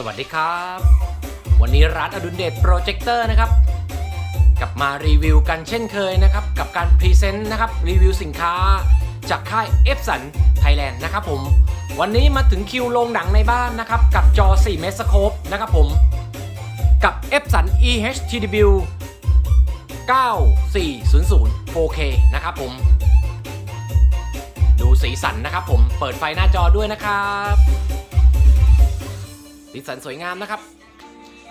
สวัสดีครับ วันนี้ร้านอดุลเดชโปรเจคเตอร์นะครับกลับมารีวิวกันเช่นเคยนะครับ กับการพรีเซนต์นะครับรีวิวสินค้าจากค่าย e p s o n Thailand นะครับผม วันนี้มาถึงคิวโรงหนังในบ้านนะครับ กับจอ 4 เมตรสโคปนะครับผม กับ e p s o n EHTW 9400 4K นะครับผม ดูสีสันนะครับผมเปิดไฟหน้าจอด้วยนะครับ สีสันสวยงามนะครับ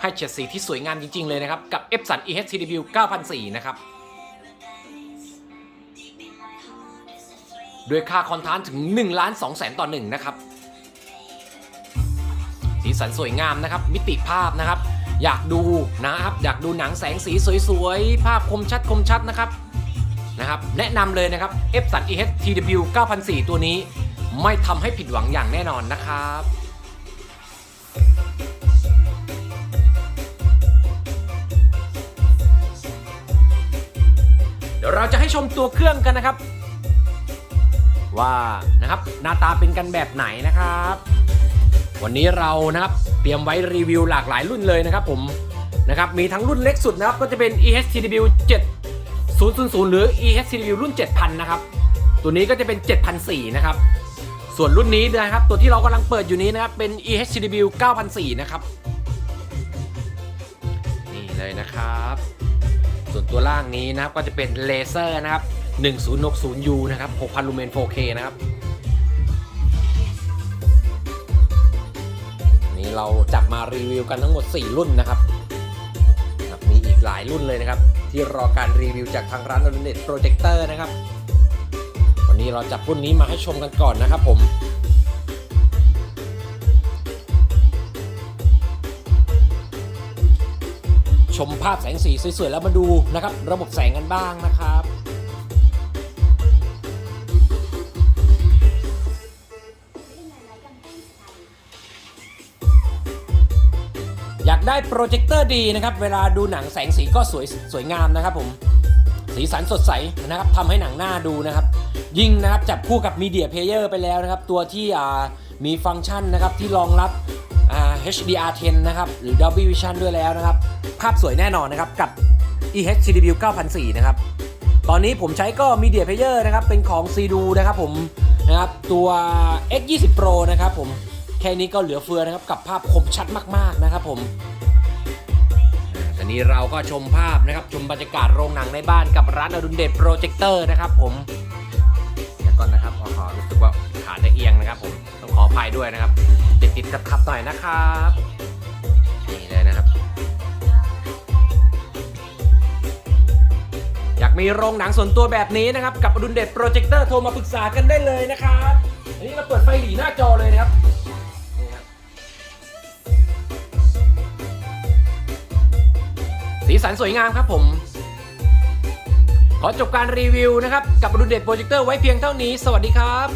ให้เฉดสีที่สวยงามจริง ๆ เลยนะครับ กับ e p s o n EHTW 9004 นะครับ ด้วยค่าคอนทานถึง1ล้าน2แสนต่อหนึ่งนะครับ สีสันสวยงามนะครับ มิติภาพนะครับ อยากดูนะครับ อยากดูหนังแสงสีสวยๆ ภาพคมชัดคมชัดนะครับนะครับ แนะนำเลยนะครับ e p s o n EHTW 9004 ตัวนี้ไม่ทำให้ผิดหวังอย่างแน่นอนนะครับ เดี๋ยวเราจะให้ชมตัวเครื่องกันนะครับ ว่านะครับหน้าตาเป็นกันแบบไหนนะครับ วันนี้เรานะครับเตรียมไว้รีวิวหลากหลายรุ่นเลยนะครับผมนะครับมีทั้งรุ่นเล็กสุดนะครับก็จะเป็น EHTW 7000 หรือ EHTW รุ่น 7000 นะครับ ตัวนี้ก็จะเป็น 7004 นะครับ ส่วนรุ่นนี้นะครับ ตัวที่เรากำลังเปิดอยู่นี้นะครับ เป็น EHTW 9004 นะครับ นี่เลยนะครับ ส่วนตัวล่างนี้นะครับก็จะเป็นเลเซอร์นะครับ 1060U นะครับ 6,000 ลูเมน 4K นะครับนี่เราจับมารีวิวกันทั้งหมด 4 รุ่นนะครับ มีอีกหลายรุ่นเลยนะครับ ที่รอการรีวิวจากทางร้าน o l e d Projector นะครับ วันนี้เราจับรุ่นนี้มาให้ชมกันก่อนนะครับผมชมภาพแสงสีสวยๆ แล้วมาดูนะครับ ระบบแสงกันบ้างนะครับ อยากได้โปรเจคเตอร์ดีนะครับ เวลาดูหนังแสงสีก็สวยสวยงามนะครับผม สีสันสดใสนะครับทำให้หนังหน้าดูนะครับ ยิ่งนะครับจับคู่กับมีเดียเพลเยอร์ไปแล้วนะครับ ตัวที่มีฟังก์ชันนะครับที่รองรับ HDR10 นะครับ หรือ Dolby Vision ด้วยแล้วนะครับ ภาพสวยแน่นอนนะครับ กับ EHTW 9004 นะครับ ตอนนี้ผมใช้ก็ Media Player นะครับ เป็นของ c ีดูนะครับผมนะครับ ตัว X20 Pro นะครับผม แค่นี้ก็เหลือเฟือนะครับ กับภาพคมชัดมาก ๆ นะครับผม นนี้เราก็ชมภาพนะครับ ชมบรรยากาศโรงหนังในบ้านกับร้านอดุลเดชโปรเจคเตอร์นะครับผมเดี๋ยวก่อนนะครับขอรู้สึกว่าขาจะเอียงนะครับผมต้องขออภัยด้วยนะครับ ติดติดๆขับหน่อยนะครับนี่เลยนะครับ อยากมีโรงหนังส่วนตัวแบบนี้นะครับ กับอดุลเดชโปรเจคเตอร์โทรมาปรึกษากันได้เลยนะครับอันนี้เราเปิดไฟหลีหน้าจอเลยนะครับ สันสวยงามครับผม ขอจบการรีวิวนะครับ กับรุ่นเด็ดโปรเจคเตอร์ไว้เพียงเท่านี้ สวัสดีครับ